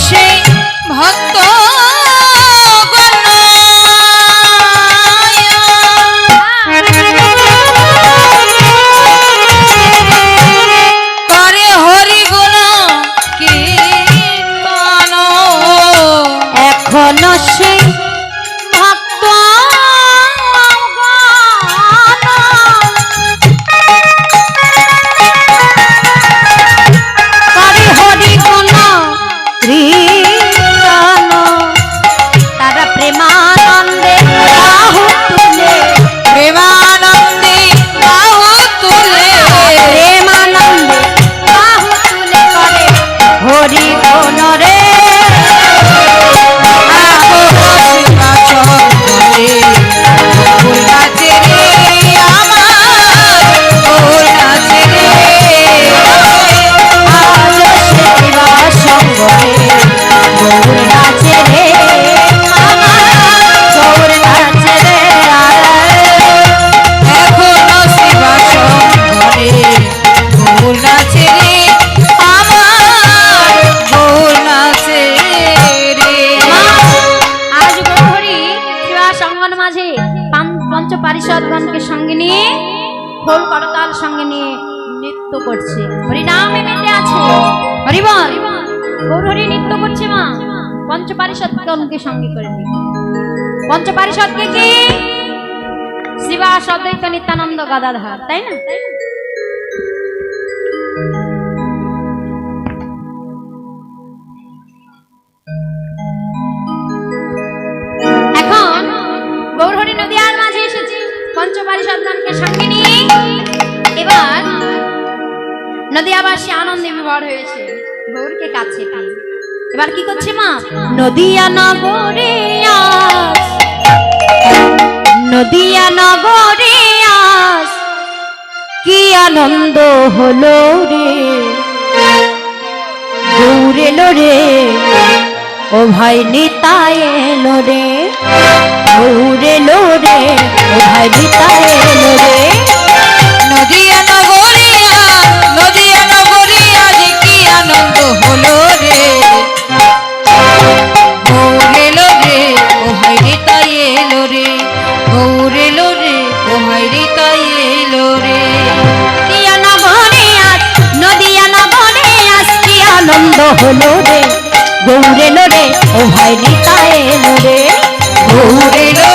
সেই ভক্ত হরিনামে মেতে আছে। হরিবল গৌর হরি নৃত্য করছে মা। পঞ্চ পারিষদগণকে সঙ্গে করে পঞ্চ পারিষদকে কি? শিবা সদৈত নিত্যানন্দ গাদাধার, তাই না? নদিয়াবাসী আনন্দে বিভর হয়েছে। গৌরকে কাছে। এবার কি করছে মা? নদিয়া নগরে আস নদিয়া নগরে আস কি আনন্দ হলো রে? দৌড়েলো রে, ও ভাই নিতাই এলো রে। দৌড়ে লো রে, ও ভাই নিতাই এলো রে। নদিয়া আনন্দ হলো রে। গৌরেলো রে ও হাইরে তাই এলো রে। গৌরেলো রে ও হাইরে তাই এলো রে। নদিয়া নগরে আজ নদিয়া নগরে আজ কি আনন্দ হলো রে? দৌড়ে লো রে ও ভাই নিতাই এলো রে। গৌরেলো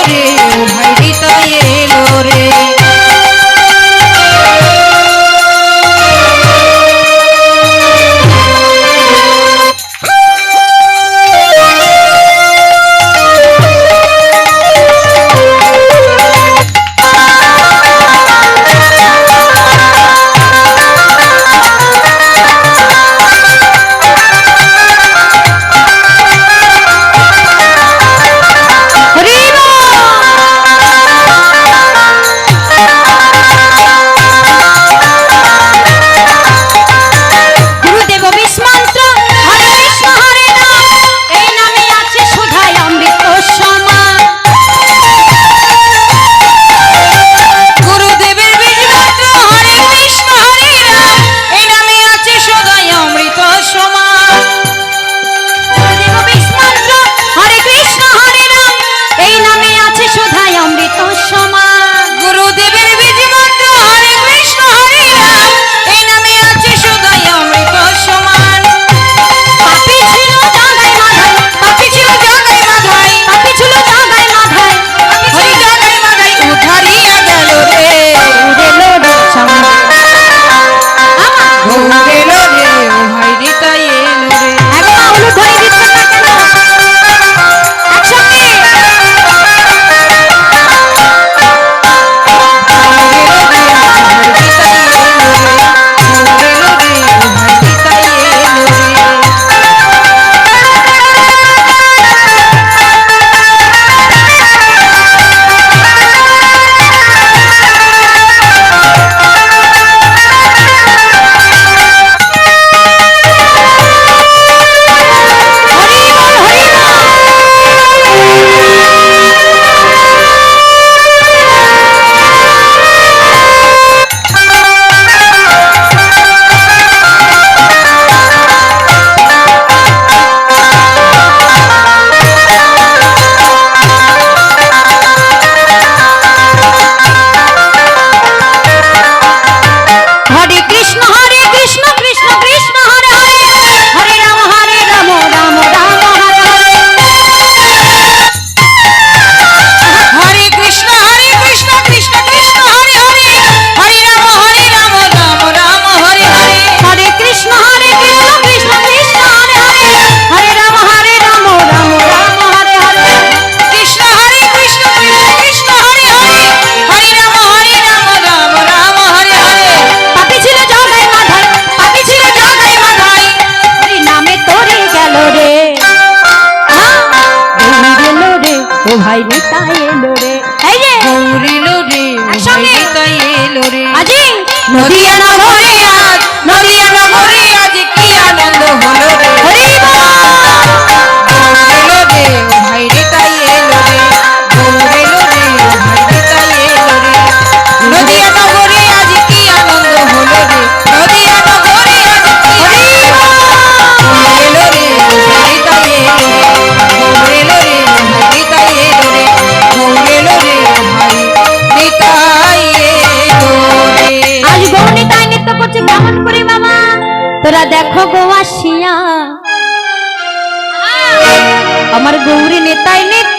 ও ভাই নিতা এলো রে। এই যে। গৌরিলো রে ও ভাই নিতা এলো রে। আজি। নদিয়া নগরে নদিয়া নগরে তোরা দেখো গো আসিয়া। আমার গৌরী নেতাই নেতা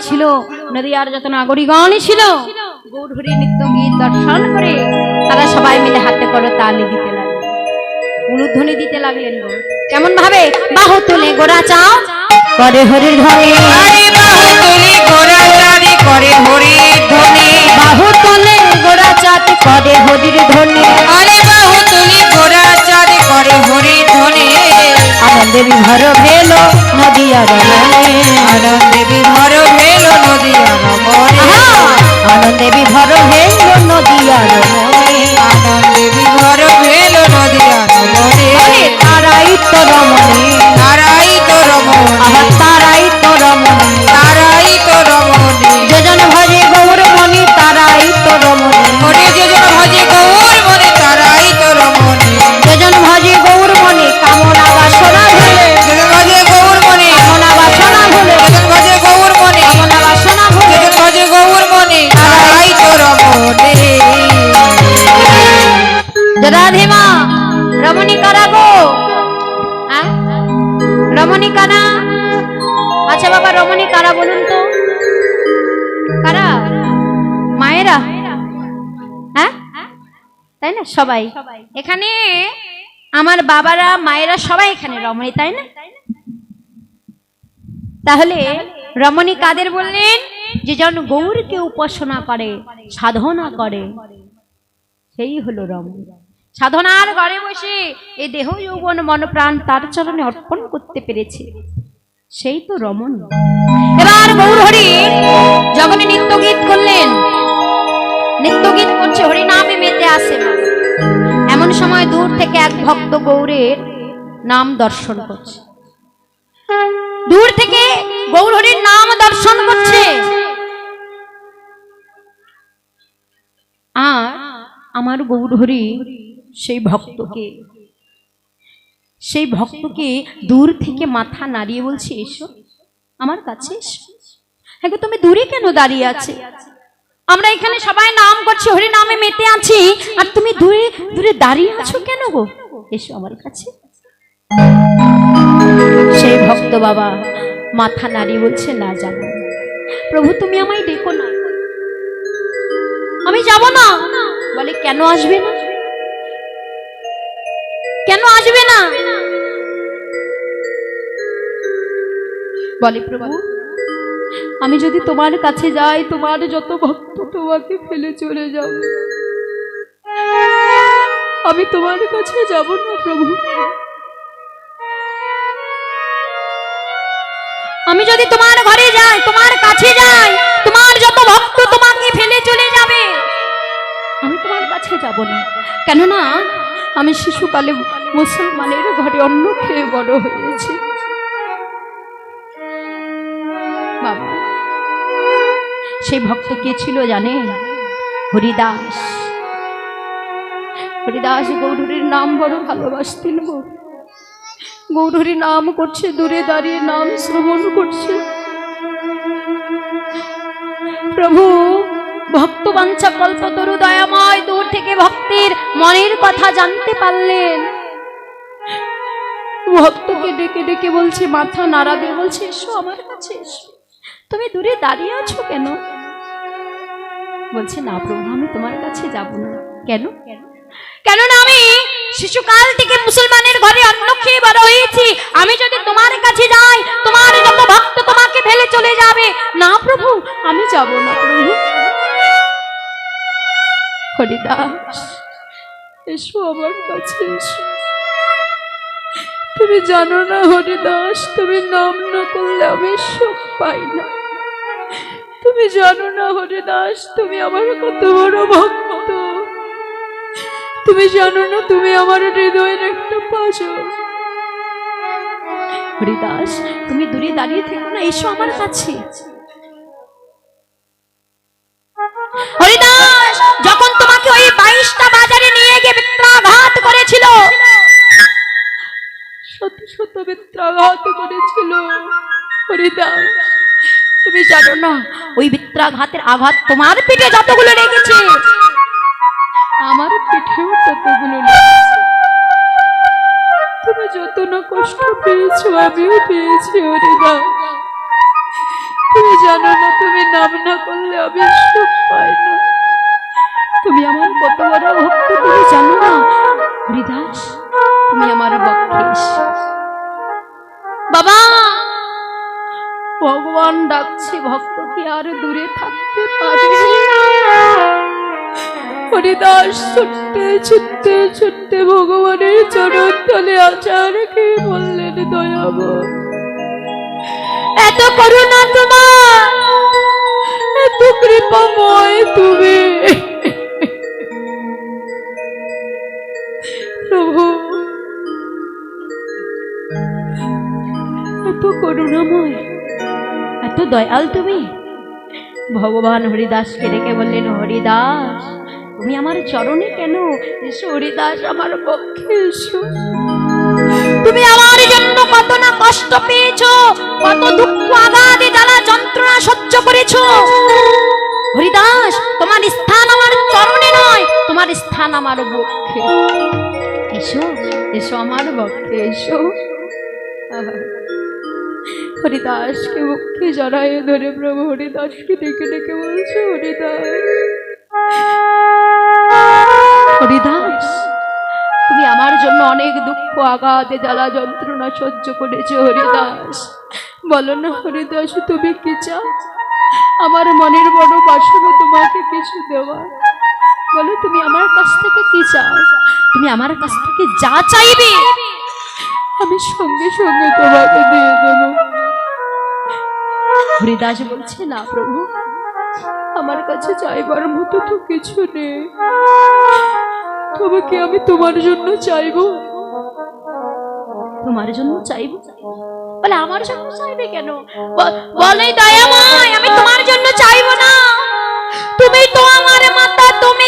ছিল নদীয়ার যত নাগরিকগণই ছিল গৌরহরি নিত্য গীত দর্শন করে তারা সবাই মিলে হাতে করে তালি দিতে লাগলেন উলুধ্বনি দিতে লাগলেন গো। কেমন ভাবে বাহু তুলে গোড়া চাও। করে হরির ধরে আরে বাহু তুলি ঘোড়া চাঁদি করে হরির ধ্বনি। বাহু তুলে গোড়া চাঁদ করে হরির ধ্বনি। আরে বাহু তুলি ঘোড়া চাঁদি করে হরির ধ্বনি। আনন্দে বিভর ভেল নদীয়ার মনে আনন্দে বিভর নদী আনন্দে বিভর ভেল নদিয়ার মনে আনন্দে বিভর ভেল নদী মনে তারাই তো রমণী। তারাই তো রমণী। তারাই সবাই। এখানে আমার বাবারা মায়েরা সবাই এখানে রমণী তাই না? তাহলে রমণী কাদের বললেন? যে জন গৌরকে উপাসনা করে সাধনা করে। সেই হলো রমণী। সাধনার ঘরে বসে এ দেহ যৌবন মন প্রাণ তার চরণে অর্পণ করতে পেরেছে। সেই তো রমণ। এবার গৌরহরি যখন নিত্য গীত করলেন নিত্য গীত করছে হরি নামে মেতে আসে। এমন সময় দূর থেকে এক ভক্ত গৌরের নাম দর্শন করছে। দূর থেকে গৌরহরির নাম দর্শন করছে। আর আমার গৌরহরি সেই ভক্তকে সেই ভক্তকে দূর থেকে মাথা নাড়িয়ে বলছে, এসো, আমার কাছে এসো। হ্যাঁ তুমি দূরে কেন দাঁড়িয়ে আছে? আমরা এখানে সবাই নাম করছি হরি নামে মেতে আছি। আর তুমি দূরে দূরে দাঁড়িয়ে আছো কেন গো? এসো আমার কাছে। সেই ভক্ত বাবা, মাথা নাড়িয়ে বলছে, না যাব। প্রভু, তুমি আমায় ডেকো না। আমি যাব না। বলে, কেন আসবে না? কেন আসবে না? বলে, প্রভু আমি যদি তোমার কাছে যাই তোমার যত ভক্ত তোমাকে ফেলে চলে যাবে আমি তোমার কাছে যাব না প্রভু। আমি যদি তোমার ঘরে যাই তোমার কাছে যাই তোমার যত ভক্ত তোমাকে ফেলে চলে যাবে। আমি তোমার কাছে যাব না। কেননা আমি শিশুকালে মুসলমানের ঘরে অন্ন খেয়ে বড় হয়েছি। বাবা সেই ভক্ত কে ছিল জানে হরিদাস। হরিদাস গৌরীর নাম বড় ভালোবাসতেন গৌরী নাম করছে, দূরে দাঁড়িয়ে নাম শ্রবণ করছে। প্রভু, ভক্ত বাঞ্ছা কল্পতরু দয়াময়, দূর থেকে ভক্তের মনের কথা জানতে পারলেন। ভক্তকে ডেকে ডেকে বলছে, মাথা নাড়া বলছে, এসো আমার কাছে, এসো। তুমি দূরে দাঁড়িয়ে আছো কেন? বলছে, না প্রভু, আমি তোমার কাছে যাব না। কেন? কেননা আমি শিশুকাল থেকে মুসলমানের ঘরে অন্ন বড় হয়েছি। আমি যদি তোমার কাছে যাই, তোমার যত ভক্ত তোমাকে ফেলে চলে যাবে। না প্রভু, আমি যাব না প্রভু। হরিদাস, এসো আমার কাছে এসো। তুমি জানো না হরিদাস, তুমি নাম না করলে আমি সুখ পাই না। তুমি জানো না হরিদাস, তুমি আমার কত বড় ভক্ত। তুমি জানো না তুমি আমার হৃদয়ের একটা পাজর হরিদাস, তুমি দূরে দাঁড়িয়ে থেকো না, এসো আমার কাছে। হরিদাস, যখন তোমাকে ওই বাইশটা বাজারে নিয়ে গিয়ে বিত্রাঘাত করেছিল শত শত বিত্রাঘাত করেছিল। হরিদাস জানো ওই বিত্রাঘাতের আঘাত তোমার পিঠে যতগুলো লেগেছে। আমার পিঠেও ততগুলো লেগেছে। তুমি যত না কষ্ট পেয়েছ, আমিও পেয়েছি হরিদাস তুমি জানো না, তুমি নাম না করলে আমি সুখ পাই না। তুমি আমার কত বড় ভক্ত, তুমি জানো না, হরিদাস? ডাকছে ভক্ত কি আর দূরে থাকতে পারে? হরিদাস ছুটতে ছুটতে ছুটতে ভগবানের চরণ তলে আচার রেখে বললেন দয়াব এত করুণা তোমার, এত কৃপাময় তুমি। প্রভু, এত করুণাময়। দয়াল তুমি। ভগবান হরিদাসকে ডেকে বললেন, হরিদাস, তুমি আমার চরণে কেন এসো? হরিদাস আমার পক্ষে এসো। তুমি আমার জন্য কত না কষ্ট পেয়েছ, কত দুঃখ, আঘাতে, জ্বালা, যন্ত্রণা সহ্য করেছ। হরিদাস, তোমার স্থান আমার চরণে নয়, তোমার স্থান আমার বক্ষে এসো এসো আমার বক্ষে এসো। হরিদাসকে মুখে জড়ায় ধরে প্রভু হরিদাসকে ডেকে ডেকে বলছে, হরিদাস হরিদাস, তুমি আমার জন্য অনেক দুঃখ, আঘাতে, জ্বালা, যন্ত্রণা সহ্য করেছ, হরিদাস। বলো না হরিদাস, তুমি কি চাও? আমার মনের বড় বাসনা তোমাকে কিছু দেওয়া বলো, তুমি আমার কাছ থেকে কি চাও? তুমি আমার কাছ থেকে যা চাইবে, আমি সঙ্গে সঙ্গে তোমাকে দিয়ে দেবো। হরিদাস বলছে, না প্রভু, আমার কাছে চাইবার মতো তো কিছু নেই। তবে কি আমি তোমার জন্য চাইব? তোমার জন্য চাইব? বলে, আমার জন্য চাইবে কেন? বলে দয়াময়, আমি তোমার জন্য চাইব না। তুমি তো আমার মাতা, তুমি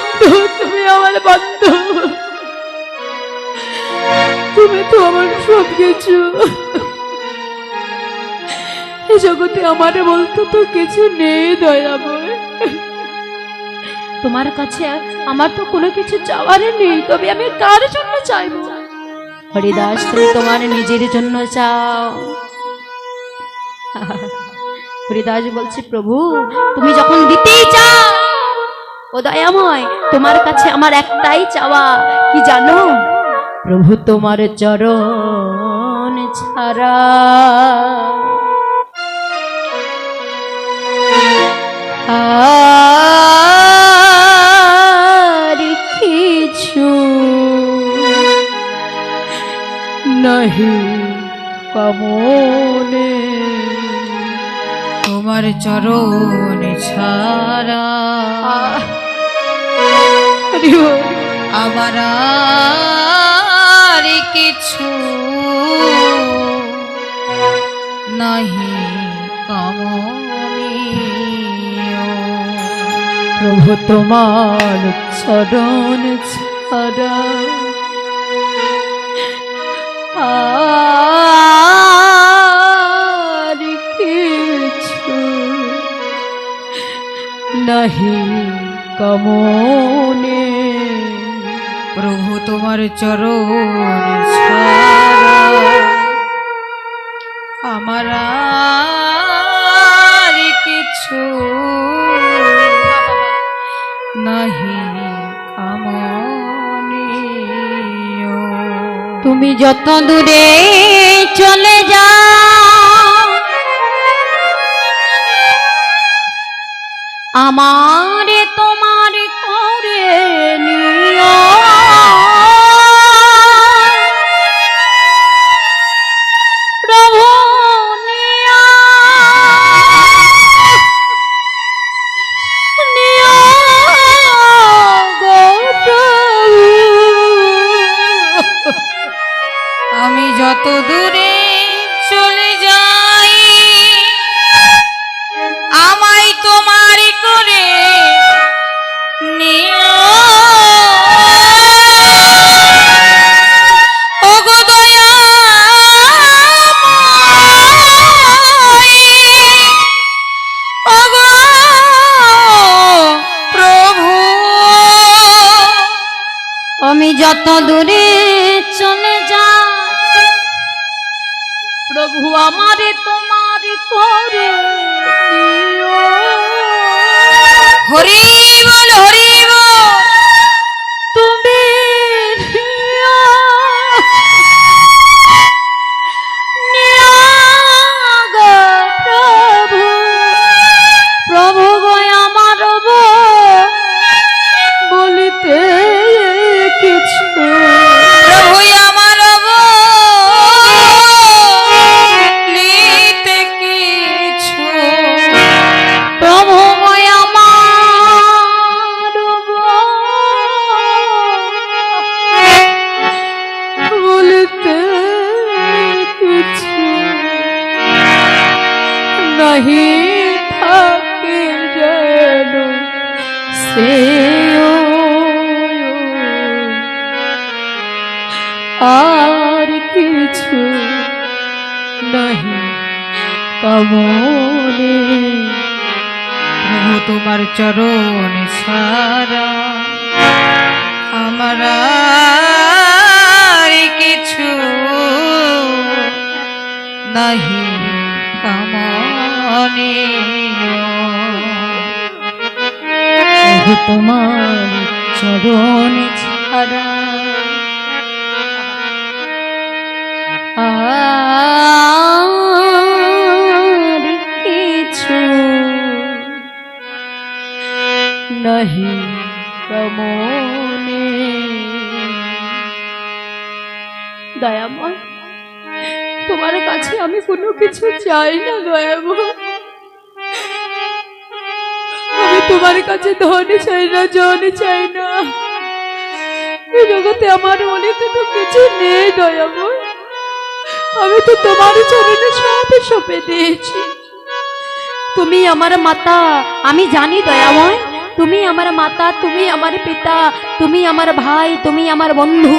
বন্ধু, তুমি আমার বন্ধু। তুমি তো আমার সব কিছু। এই জগতে আমার বলতে তো কিছু নেই, দয়াময়। তোমার কাছে আমার তো কোনো কিছু চাওয়ার নেই, তবে আমি কার জন্য চাইব? হরিদাস, তুমি তোমার নিজের জন্য চাও। হরিদাস বলছে, প্রভু, তুমি যখন দিতেই চাও ও দয়াময়, তোমার কাছে আমার একটাই চাওয়া, কি জানো? প্রভু, তোমার চরণ ছাড়া। কিছু নহি কামনে তোমার চরণ ছাড়া। বল। আমার আর কিছু নাহি প্রভু তোমার চরণ ছাড়া আর কিছু নাহি কমনে প্রভু তোমার চরণ আমার কিছু নাহি তুমি যত দূরে চলে যাও আমারে নাহি থাকে যেন সে আর কিছু নাহি কমনে প্রভু তোমার চরণ সারা আমার কিছু নাহি কামনে প্রভু তোমার চরণ ছাড়া কিছু নহি কমনে দয়াময়, তোমার কাছে আমি কোনো কিছু চাই না, দয়াময়। তোমার কাছে ধন চাই না জন চাই না। এই জগতে আমার অনেক তো কিছু নেই দয়াময় আমি তো তোমার চরণে সব সপে দিয়েছি। তুমি আমার মাতা, আমি জানি দয়াময় তুমি আমার মাতা, তুমি আমার পিতা, তুমি আমার ভাই, তুমি আমার বন্ধু।